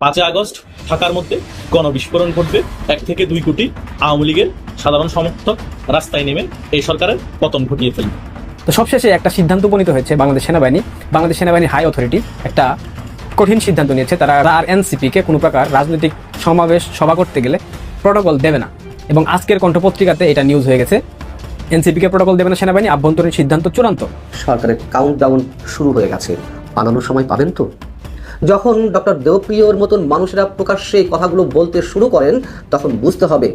পাঁচই আগস্ট ঢাকার মধ্যে গণবিস্ফোরণ ঘটবে। এক থেকে দুই কোটি আওয়ামী লীগের সাধারণ সমর্থক রাস্তায় নেমে এই সরকারের পতন ঘটিয়ে ফেলবে। তো সবশেষে একটা সিদ্ধান্ত উপনীত হয়েছে বাংলাদেশ সেনাবাহিনী। বাংলাদেশ সেনাবাহিনী হাই অথরিটি একটা কঠিন সিদ্ধান্ত নিয়েছে। তারা আর এনসিপিকে কোনো প্রকার রাজনৈতিক সমাবেশ সভা করতে গেলে প্রোটোকল দেবে না। এবং আজকের কণ্ঠ পত্রিকাতে এটা নিউজ হয়ে গেছে। এনসিপিকে প্রোটোকল দেবে না সেনাবাহিনী আভ্যন্তরীণ সিদ্ধান্ত চূড়ান্ত। সরকারের কাউন্টডাউন শুরু হয়ে গেছে। পালানোর সময় পাবেন তো? যখন ডক্টর দেবপ্রিয়র মতন মানুষেরা প্রকাশ্যে এই কথাগুলো বলতে শুরু করেন তখন বুঝতে হবে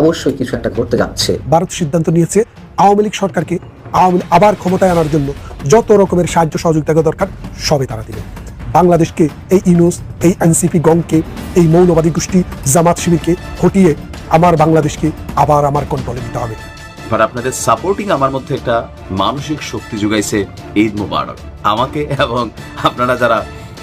অবশ্যই কিছু একটা করতে যাচ্ছে। ভারত সিদ্ধান্ত নিয়েছে আওয়ামী লীগ সরকারকে আওয়ামী আবার ক্ষমতায় আনার জন্য যত রকমের সাহায্য সহযোগিতা দরকার সবে তারা দিবে। বাংলাদেশকে এই ইনুস এই এনসিপি গংকে এই মৌলবাদী গোষ্ঠী জামাত শিবিরকে হটিয়ে আমার বাংলাদেশকে আবার আমার কন্ট্রোলে নিতে হবে। এবার আপনাদের সাপোর্টিং আমার মধ্যে একটা মানসিক শক্তি যোগাইছে ঈদ মুবারক। আমাকে এবং আপনারা যারা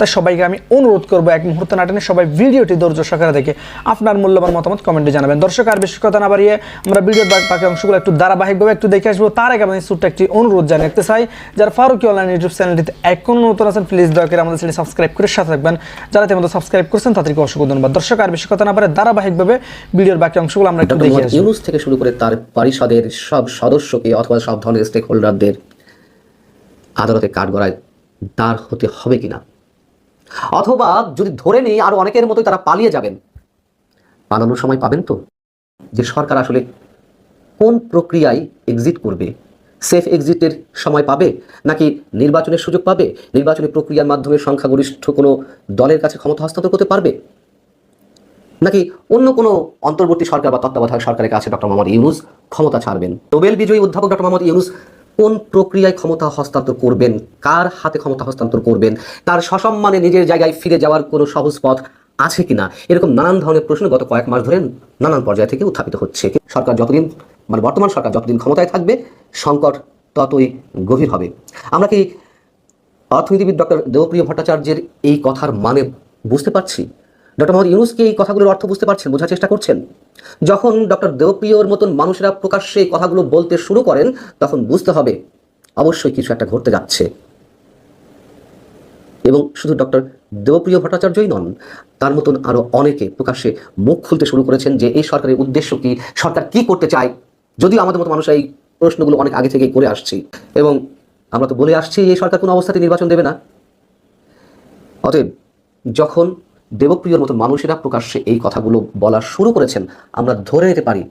তাই সবাইকে আমি অনুরোধ করব এক মুহূর্ত নাটনে সবাই ভিডিওটি ধৈর্য সহকারে দেখে আপনার মূল্যবান মতামত কমেন্টে জানাবেন। দর্শক আর বেশি কথা না বাড়িয়ে আমরা ভিডিওর বাকি অংশগুলো একটু ধারাবাহিকভাবে একটু দেখে আসব। তার আগে আমাদের ছোট্ট একটি অনুরোধ জানিয়ে রাখতে চাই যারা ফারুকি অনলাইন ইউটিউব চ্যানেলটিতে এখনও নতুন আছেন প্লিজ দয়া করে আমাদের চ্যানেল সাবস্ক্রাইব করে সাথে থাকবেন। যারা তেমন সাবস্ক্রাইব করছেন তাদেরকে অসংখ্য ধন্যবাদ। দর্শক আর বেশি কথা না বাড়ে ধারাবাহিকভাবে ভিডিওর বাকি অংশগুলো আমরা একটু দেখে আসব। ইউনুস থেকে শুরু করে তার পরিষদের সব সদস্যকে অথবা সব ধরনের স্টেক হোল্ডারদের আদালতে কাঠগড়ায় দাঁড় হতে হবে কিনা? অথবা যদি ধরে নেই, আরও অনেকের মতোই তারা পালিয়ে যাবেন। পালানোর সময় পাবেন তো? যে সরকার আসলে কোন প্রক্রিয়ায় এক্সিট করবে? সেফ এক্সিটের সময় পাবে? নাকি নির্বাচনের সুযোগ পাবে? নির্বাচনী প্রক্রিয়ার মাধ্যমে সংখ্যাগরিষ্ঠ কোনো দলের কাছে ক্ষমতা হস্তান্তর করতে পারবে? নাকি অন্য কোনো অন্তর্বর্তী সরকার বা তত্ত্বাবধায়ক সরকারের কাছে ডক্টর মোহাম্মদ ইউনুস ক্ষমতা ছাড়বেন? নোবেল বিজয়ী অধ্যাপক ডক্টর মোহাম্মদ ইউনুস কোন প্রক্রিয়ায় ক্ষমতা হস্তান্তর করবেন? কার হাতে ক্ষমতা হস্তান্তর করবেন? তার সসম্মানে নিজের জায়গায় ফিরে যাওয়ার কোনো সহজ পথ আছে কিনা? এরকম নানান ধরনের প্রশ্ন গত কয়েক মাস ধরে নানান পর্যায় থেকে উত্থাপিত হচ্ছে। সরকার যতদিন মানে বর্তমান সরকার যতদিন ক্ষমতায় থাকবে, সংকট ততই গভীর হবে। আমরা কি অর্থনীতিবিদ ডক্টর দেবপ্রিয় ভট্টাচার্যের এই কথার মানে বুঝতে পারছি? ডক্টর মোহাম্মদ ইউনুসকে এই কথাগুলোর অর্থ বুঝতে পারছেন, বোঝার চেষ্টা করছেন। যখন ডক্টর দেবপ্রিয়র মতন মানুষেরা প্রকাশ্যে এই কথাগুলো বলতে শুরু করেন, তখন বুঝতে হবে, অবশ্যই কিছু একটা ঘটতে যাচ্ছে। এবং শুধু ডক্টর দেবপ্রিয় ভট্টাচার্যই নন, তার মতন আরও অনেকে প্রকাশ্যে মুখ খুলতে শুরু করেছেন যে এই সরকারের উদ্দেশ্য কি, সরকার কি করতে চায়। যদিও আমাদের মতো মানুষ এই প্রশ্নগুলো অনেক আগে থেকেই করে আসছি। এবং আমরা তো বলে আসছি, এই সরকার কোনো অবস্থাতে নির্বাচন দেবে না। অতএব যখন দেবপ্রিয়র মতো মানুষেরা প্রকাশ্যে এই কথাগুলো বলা শুরু করেছেন। আমরা ধরে নিতে পারি,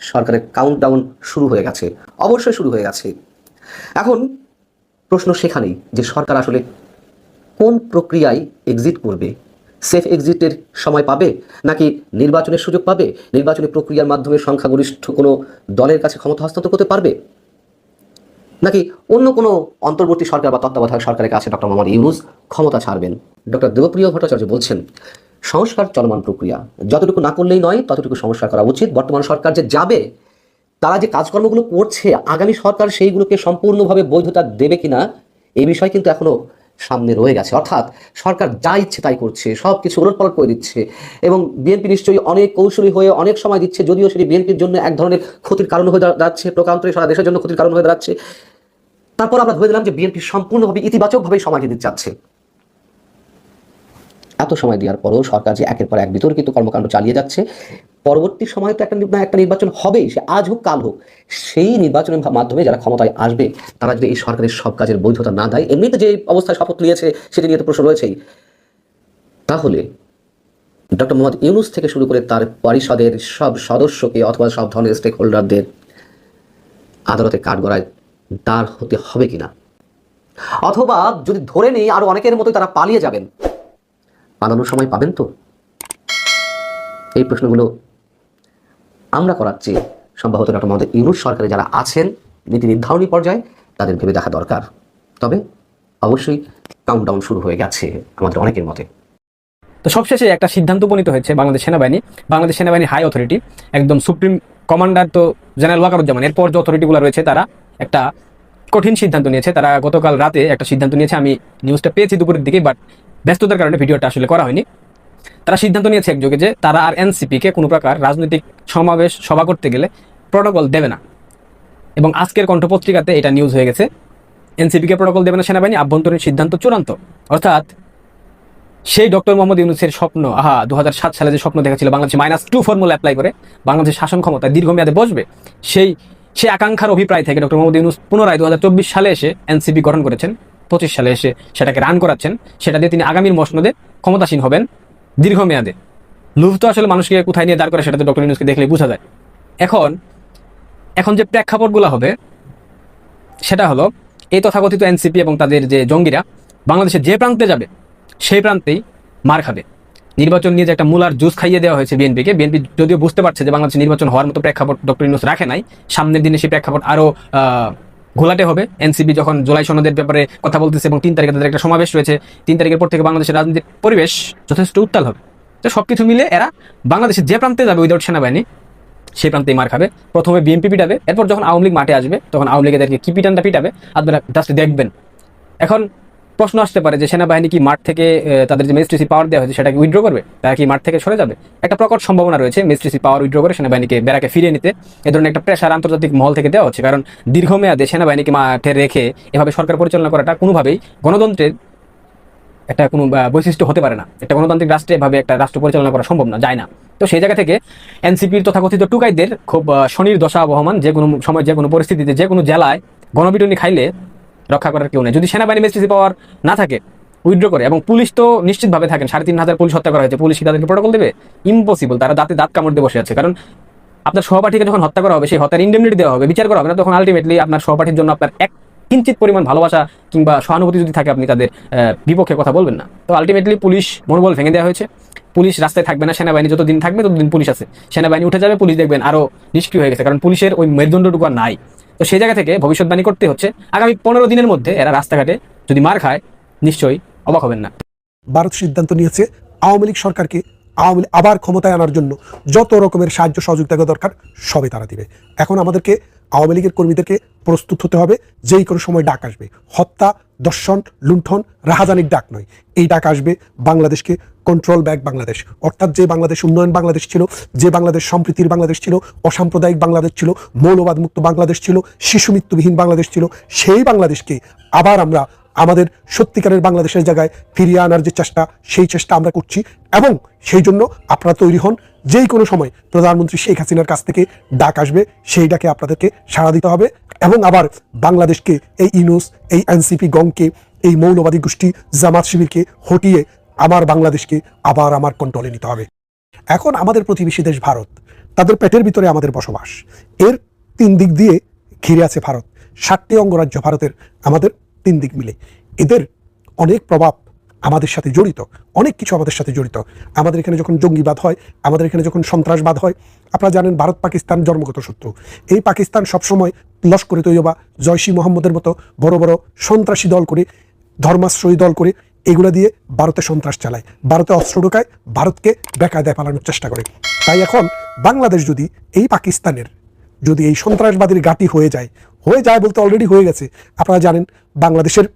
সরকারের কাউন্টডাউন শুরু হয়ে গেছে, অবশ্যই শুরু হয়ে গেছে। এখন প্রশ্ন সেখানেই যে সরকার আসলে কোন প্রক্রিয়ায় এক্সিট করবে? সেফ এক্সিটের সময় পাবে? নাকি নির্বাচনের সুযোগ পাবে? নির্বাচনী প্রক্রিয়ার মাধ্যমে সংখ্যাগরিষ্ঠ কোনো দলের কাছে ক্ষমতা হস্তান্তর করতে পারবে? নাকি অন্য কোনো অন্তর্বর্তী সরকার বা তত্ত্বাবধায়ক সরকারের কাছে ডক্টর মোহাম্মদ ইউনুস ক্ষমতা ছাড়বেন? ডক্টর দেবপ্রিয় ভট্টাচার্য বলছেন, সংস্কার চলমান প্রক্রিয়া, যতটুকু না করলেই নয়, ততটুকু সংস্কার করা উচিত। বর্তমান সরকার যে যাবে, তারা যে কাজকর্মগুলো করছে, আগামী সরকার সেইগুলোকে সম্পূর্ণভাবে বৈধতা দেবে কিনা এই বিষয় কিন্তু এখনও সামনে রয়ে গেছে। অর্থাৎ সরকার যা ইচ্ছে তাই করছে সব কিছু ওলটপালট করে দিচ্ছে এবং বিএনপি নিশ্চয়ই অনেক কৌশলী হয়ে অনেক সময় দিচ্ছে, যদিও সেটি বিএনপির জন্য এক ধরনের ক্ষতির কারণ হয়ে দাঁড়া- দাঁড়াচ্ছে প্রকান্তরে সারা দেশের জন্য ক্ষতির কারণ হয়ে দাঁড়াচ্ছে। তারপর আমরা ধরে দিলাম যে বিএনপি সম্পূর্ণভাবে ইতিবাচকভাবে সমাজে দিতে চাচ্ছে এত সময় দেওয়ার পরেও সরকার যে একের পর এক বিতর্কিত কর্মকাণ্ড চালিয়ে যাচ্ছে, পরবর্তী সময় তো একটা একটা নির্বাচন হবেই, সে আজ হোক, কাল হোক, সেই নির্বাচনের মাধ্যমে যারা ক্ষমতায় আসবে, তারা যদি এই সরকারের সব কাজের বৈধতা না দেয়, এমনিতে যে অবস্থায় শপথ নিয়েছে, সেটি নিয়ে তো প্রশ্ন রয়েছেই। তাহলে ডক্টর মোহাম্মদ ইউনুস থেকে শুরু করে তার পরিষদের সব সদস্যকে অথবা সব ধরনের স্টেক হোল্ডারদের আদালতে কাঠগড়ায় দাঁড় হতে হবে কিনা? অথবা যদি ধরে নেই, আরও অনেকের মতো তারা পালিয়ে যাবেন পালানোর সময় পাবেন তো? এই প্রশ্নগুলো আমরা করাচ্ছি সম্ভবত ডক্টর মোহাম্মদ ইউনুস সরকারে যারা আছেন, নীতি নির্ধারণী পর্যায়ে, তাদের ভেবে দেখা দরকার। তবে অবশ্যই কাউন্টডাউন শুরু হয়ে গেছে আমাদের অনেকের মতে। তো সবশেষে একটা সিদ্ধান্ত উপনীত হয়েছে বাংলাদেশ সেনাবাহিনী। বাংলাদেশ সেনাবাহিনী হাই অথরিটি একদম সুপ্রিম কমান্ডার তো জেনারেল ওয়াকারুজ্জামান। এরপর যে অথরিটিগুলো রয়েছে, তারা একটা কঠিন সিদ্ধান্ত নিয়েছে। তারা গতকাল রাতে একটা সিদ্ধান্ত নিয়েছে। আমি নিউজটা পেয়েছি দুপুরের দিকে বাট ব্যস্ততার কারণে ভিডিওটা আসলে করা হয়নি। তারা সিদ্ধান্ত নিয়েছে একযোগে যে তারা আর এনসিপিকে কোনো প্রকার রাজনৈতিক সমাবেশ, সভা করতে গেলে প্রোটোকল দেবে না। এবং আজকের কণ্ঠপত্রিকাতে এটা নিউজ হয়ে গেছে। এনসিপিকে প্রোটোকল দেবে না সেনাবাহিনী, আভ্যন্তরীণ সিদ্ধান্ত চূড়ান্ত। অর্থাৎ সেই ডক্টর মোহাম্মদ ইউনুসের স্বপ্ন, আহা দু হাজার সাত সালে যে স্বপ্ন দেখেছিল বাংলাদেশে মাইনাস টু ফর্মুলা অ্যাপ্লাই করে, বাংলাদেশের শাসন ক্ষমতা দীর্ঘমেয়াদে বসবে, সেই সেই আকাঙ্ক্ষার অভিপ্রায় থেকে ডক্টর মোহাম্মদ ইউনুস পুনরায় দু হাজার চব্বিশ সালে এসে এনসিপি গঠন করেছেন। সালে এসে সেটাকে রান করাচ্ছেন, সেটা দিয়ে তিনি আগামীর মসনদে ক্ষমতাসীন হবেন দীর্ঘমেয়াদে। লুভ তো আসলে মানুষকে কোথায় নিয়ে দাঁড় করে সেটা তো ডক্টর ইউনুসকে দেখলে বোঝা যায়। এখন এখন যে প্রেক্ষাপটগুলো হবে, সেটা হলো, এই তথাকথিত এনসিপি এবং তাদের যে জঙ্গিরা, বাংলাদেশের যে প্রান্তে যাবে, সেই প্রান্তেই মার খাবে। নির্বাচন নিয়ে যে একটা মূলার জুস খাইয়ে দেওয়া হয়েছে বিএনপিকে বিএনপি যদিও বুঝতে পারছে যে বাংলাদেশে নির্বাচন হওয়ার মতো প্রেক্ষাপট ডক্টর ইউনুস রাখে নাই, সামনের দিনে সেই প্রেক্ষাপট আরও ঘোলাটে হবে। এনসিবি যখন জুলাই সনদের ব্যাপারে কথা বলতেছে এবং তিন তারিখে তাদের একটা সমাবেশ রয়েছে, তিন তারিখের পর থেকে বাংলাদেশের রাজনীতির পরিবেশ যথেষ্ট উত্তাল হবে। তো সব কিছু মিলে এরা বাংলাদেশের যে প্রান্তে যাবে উইদাউট সেনাবাহিনী, সেই প্রান্তেই মার খাবে। প্রথমে বিএনপি পিটাবে, এরপর যখন আওয়ামী লীগ মাঠে আসবে, তখন আওয়ামী লীগ এদেরকে কি পিটানটা পিটাবে, আপনারা জাস্ট দেখবেন। এখন প্রশ্ন আসতে পারে যে সেনাবাহিনী কি মাঠ থেকে তাদের যে মেজিস্ট্রেসি পাওয়ার দেওয়া হয়েছে সেটাকে উইথড্র করবে? তারা কি মাঠ থেকে সরে যাবে? একটা প্রকট সম্ভাবনা রয়েছে মেজিস্ট্রেসি পাওয়ার উইড্রো করে সেনাবাহিনীকে বেড়াকে ফিরিয়ে নিতে। এ ধরনের একটা প্রেশার আন্তর্জাতিক মহল থেকে দেওয়া হচ্ছে। কারণ দীর্ঘমেয়াদে সেনাবাহিনীকে মাঠে রেখে এভাবে সরকার পরিচালনা করাটা কোনোভাবেই গণতন্ত্রের একটা কোনো বৈশিষ্ট্য হতে পারে না। একটা গণতান্ত্রিক রাষ্ট্রে এভাবে একটা রাষ্ট্র পরিচালনা করা সম্ভব না, যায় না। তো সেই জায়গা থেকে এনসিপির তথাকথিত টুকাইদের খুব শনির দশা বহমান যে কোনো সময়, যে কোনো পরিস্থিতিতে, যে কোনো জেলায় গণপিটুনি খাইলে রক্ষা করার কেউ নেই। যদি সেনাবাহিনী মেস্ট্রিসি পাওয়ার না থাকে, উইথড্র করে, এবং পুলিশ তো নিশ্চিতভাবে থাকেন, সাড়ে তিন হাজার পুলিশ হত্যা করা হয়েছে, পুলিশ কি তাদেরকে প্রোটোকল দেবে? ইম্পসিবল তারা দাঁতে দাঁত কামড় দিয়ে বসে আছে। কারণ আপনার সহপাঠীকে যখন হত্যা করা হবে, সেই হত্যার ইন্ডেমনিটি দেওয়া হবে, বিচার করা হবে না, তখন আলটিমেটলি আপনার সহপাঠীর জন্য আপনার এক কিঞ্চিত পরিমাণ ভালোবাসা কিংবা সহানুভূতি যদি থাকে, আপনি তাদের বিপক্ষে কথা বলবেন না। তো আলটিমেটলি পুলিশ মনোবল ভেঙে দেওয়া হয়েছে। পুলিশ রাস্তায় থাকবে না, সেনাবাহিনী যতদিন থাকবে ততদিন পুলিশ আছে। সেনাবাহিনী উঠে যাবে, পুলিশ দেখবেন আরও নিষ্ক্রিয় হয়ে গেছে। কারণ পুলিশের ওই মেরুদণ্ডটুকু আর নাই। তো সেই জায়গা থেকে ভবিষ্যৎবাণী করতে হচ্ছে। আগামী পনেরো দিনের মধ্যে এরা রাস্তাঘাটে যদি মার খায়, নিশ্চয়ই অবাক হবেন না। ভারত সিদ্ধান্ত নিয়েছে আওয়ামী লীগ সরকারকে আওয়ামী আবার ক্ষমতায় আনার জন্য যত রকমের সাহায্য সহযোগিতা দরকার, সবই তারা দিবে। এখন আমাদেরকে আওয়ামী লীগের কর্মীদেরকে প্রস্তুত হতে হবে, যেই কোনো সময় ডাক আসবে। হত্যা, দর্শন, লুণ্ঠন, রাহাজানির ডাক নয়। এই ডাক আসবে বাংলাদেশকে কন্ট্রোল ব্যাক বাংলাদেশ। অর্থাৎ যে বাংলাদেশ উন্নয়ন বাংলাদেশ ছিল, যে বাংলাদেশ সম্প্রীতির বাংলাদেশ ছিল, অসাম্প্রদায়িক বাংলাদেশ ছিল, মৌলবাদমুক্ত বাংলাদেশ ছিল শিশু মৃত্যুবিহীন বাংলাদেশ ছিল, সেই বাংলাদেশকে আবার আমরা আমাদের সত্যিকারের বাংলাদেশের জায়গায় ফিরিয়ে আনার যে চেষ্টা, সেই চেষ্টা আমরা করছি এবং সেই জন্য আপনারা তৈরি হন। যেই কোনো সময় প্রধানমন্ত্রী শেখ হাসিনার কাছ থেকে ডাক আসবে সেই ডাকে আপনাদেরকে সাড়া দিতে হবে। এবং আবার বাংলাদেশকে, এই ইনুস, এই এনসিপি গংকে, এই মৌলবাদী গোষ্ঠী, জামাত শিবিরকে হটিয়ে আমার বাংলাদেশকে আবার আমার কন্ট্রোলে নিতে হবে। এখন আমাদের প্রতিবেশী দেশ ভারত, তাদের পেটের ভিতরে আমাদের বসবাস। এর তিন দিক দিয়ে ঘিরে আছে ভারত। ষাটটি অঙ্গরাজ্য ভারতের, আমাদের তিন দিক মিলে। এদের অনেক প্রভাব আমাদের সাথে জড়িত, অনেক কিছু আমাদের সাথে জড়িত। আমাদের এখানে যখন জঙ্গিবাদ হয়, আমাদের এখানে যখন সন্ত্রাসবাদ হয়, আপনারা জানেন ভারত পাকিস্তান জন্মগত শত্রু। এই পাকিস্তান সবসময় লস্করে তৈয়বা জয়সী মোহাম্মদের মতো বড় বড় সন্ত্রাসী দল করে, ধর্মাশ্রয়ী দল করে, এগুলো দিয়ে ভারতে সন্ত্রাস চালায়। ভারতে অস্ত্র ঢোকায়, ভারতকে বেকায়দায় পালানোর চেষ্টা করে। তাই এখন বাংলাদেশ যদি এই পাকিস্তানের যদি এই সন্ত্রাসবাদীর ঘাঁটি হয়ে যায় হয়ে যায় বলতে অলরেডি হয়ে গেছে। আপনারা জানেন, বাংলাদেশের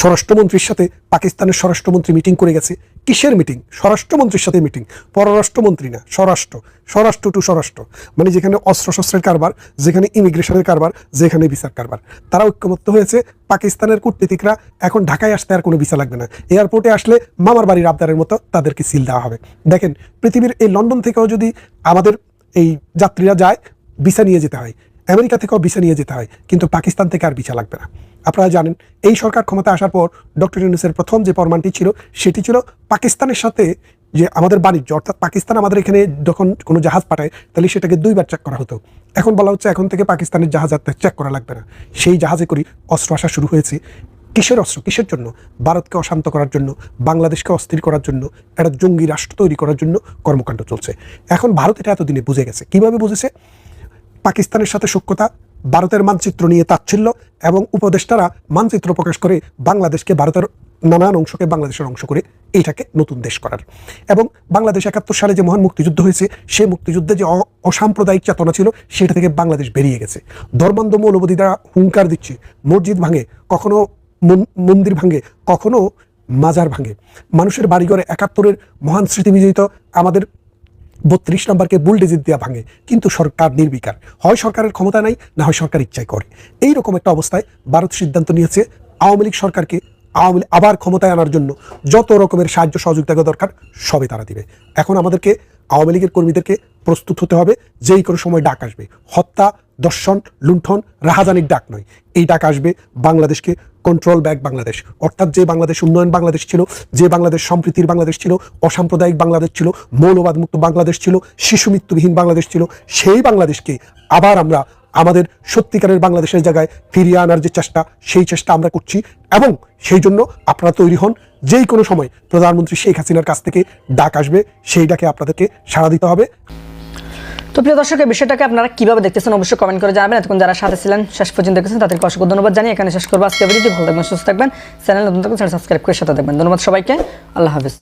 স্বরাষ্ট্রমন্ত্রীর সাথে পাকিস্তানের স্বরাষ্ট্রমন্ত্রী মিটিং করে গেছে। কিসের মিটিং স্বরাষ্ট্রমন্ত্রীর সাথে মিটিং পররাষ্ট্রমন্ত্রী না, স্বরাষ্ট্র। স্বরাষ্ট্র টু স্বরাষ্ট্র। মানে যেখানে অস্ত্রশস্ত্রের কারবার, যেখানে ইমিগ্রেশনের কারবার, যেখানে ভিসার কারবার। তারা ঐক্যমত্য হয়েছে। পাকিস্তানের কূটনীতিকরা এখন ঢাকায় আসতে আর কোনো ভিসা লাগবে না। এয়ারপোর্টে আসলে মামার বাড়ির আবদারের মতো তাদেরকে সিল দেওয়া হবে। দেখেন, পৃথিবীর এই লন্ডন থেকেও যদি আমাদের এই যাত্রীরা যায় ভিসা নিয়ে যেতে হয়। আমেরিকা থেকেও ভিসা নিয়ে যেতে হয়, কিন্তু পাকিস্তান থেকে আর ভিসা লাগবে না। আপনারা জানেন, এই সরকার ক্ষমতা আসার পর ডক্টর ইউনুসের প্রথম যে ফরমানটি ছিল, সেটি ছিল পাকিস্তানের সাথে যে আমাদের বাণিজ্য, অর্থাৎ পাকিস্তান আমাদের এখানে যখন কোনো জাহাজ পাঠায়, তাহলে সেটাকে দুইবার চেক করা হতো। এখন বলা হচ্ছে এখন থেকে পাকিস্তানের জাহাজ আর চেক করা লাগবে না। সেই জাহাজে করে অস্ত্র আসা শুরু হয়েছে। কিসের অস্ত্র? কিসের জন্য? ভারতকে অশান্ত করার জন্য? বাংলাদেশকে অস্থির করার জন্য? একটা জঙ্গি রাষ্ট্র তৈরি করার জন্য কর্মকাণ্ড চলছে। এখন ভারত এটা এতদিনে বুঝে গেছে। কীভাবে বুঝেছে? পাকিস্তানের সাথে সখ্যতা, ভারতের মানচিত্র নিয়ে তাচ্ছিল্য এবং উপদেষ্টারা মানচিত্র প্রকাশ করে বাংলাদেশকে ভারতের নানান অংশকে বাংলাদেশের অংশ করে এইটাকে নতুন দেশ করার। এবং বাংলাদেশ একাত্তর সালে যে মহান মুক্তিযুদ্ধ হয়েছে, সেই মুক্তিযুদ্ধে যে অসাম্প্রদায়িক চেতনা ছিল, সেটা থেকে বাংলাদেশ বেরিয়ে গেছে। ধর্মান্ধ মৌলবাদীরা হুঙ্কার দিচ্ছে, মসজিদ ভাঙে, কখনো মন- মন্দির ভাঙে, কখনো মাজার ভাঙে। মানুষের বাড়িঘরে একাত্তরের মহান স্মৃতি বিজড়িত আমাদের বত্রিশ নম্বরকে বুলডেজিট দেওয়া ভাঙে, কিন্তু সরকার নির্বিকার। হয় সরকারের ক্ষমতা নাই, না হয় সরকার ইচ্ছাই করে। এই রকম একটা অবস্থায় ভারত সিদ্ধান্ত নিয়েছে, আওয়ামী লীগ সরকারকে আওয়ামী আবার ক্ষমতায় আনার জন্য যত রকমের সাহায্য সহযোগিতা দরকার সবে তারা দিবে। এখন আমাদেরকে, আওয়ামী লীগের কর্মীদেরকে প্রস্তুত হতে হবে, যেই কোনো সময় ডাক আসবে। হত্যা দর্শন, লুণ্ঠন, রাহাজানির ডাক নয়। এই ডাক আসবে বাংলাদেশকে কন্ট্রোল ব্যাক বাংলাদেশ। অর্থাৎ যে বাংলাদেশ উন্নয়ন বাংলাদেশ ছিল, যে বাংলাদেশ সম্প্রীতির বাংলাদেশ ছিল, অসাম্প্রদায়িক বাংলাদেশ ছিল মৌলবাদ মুক্ত বাংলাদেশ ছিল, শিশু মৃত্যুবিহীন বাংলাদেশ ছিল, সেই বাংলাদেশকে আবার আমরা আমাদের সত্যিকারের বাংলাদেশের জায়গায় ফিরিয়ে আনার যে চেষ্টা, সেই চেষ্টা আমরা করছি এবং সেই জন্য আপনারা তৈরি হন যেই কোনো সময় প্রধানমন্ত্রী শেখ হাসিনার কাছ থেকে ডাক আসবে, সেই ডাকে আপনাদেরকে সাড়া দিতে হবে। তো প্রিয় দর্শক, এই বিষয়টাকে আপনারা কীভাবে দেখতেছেন অবশ্যই কমেন্ট করে জানাবেন। এতক্ষণ যারা সাথে ছিলেন, শেষ পর্যন্ত দেখেছেন, তাদেরকে অসংখ্য ধন্যবাদ জানিয়ে এখানে শেষ করব আজকে ভিডিওটি। ভালো থাকবেন, সুস্থ থাকবেন। চ্যানেল নতুন থাকবেন সাবস্ক্রাইব করে সাথে থাকবেন। ধন্যবাদ সবাইকে। আল্লাহ হাফিজ।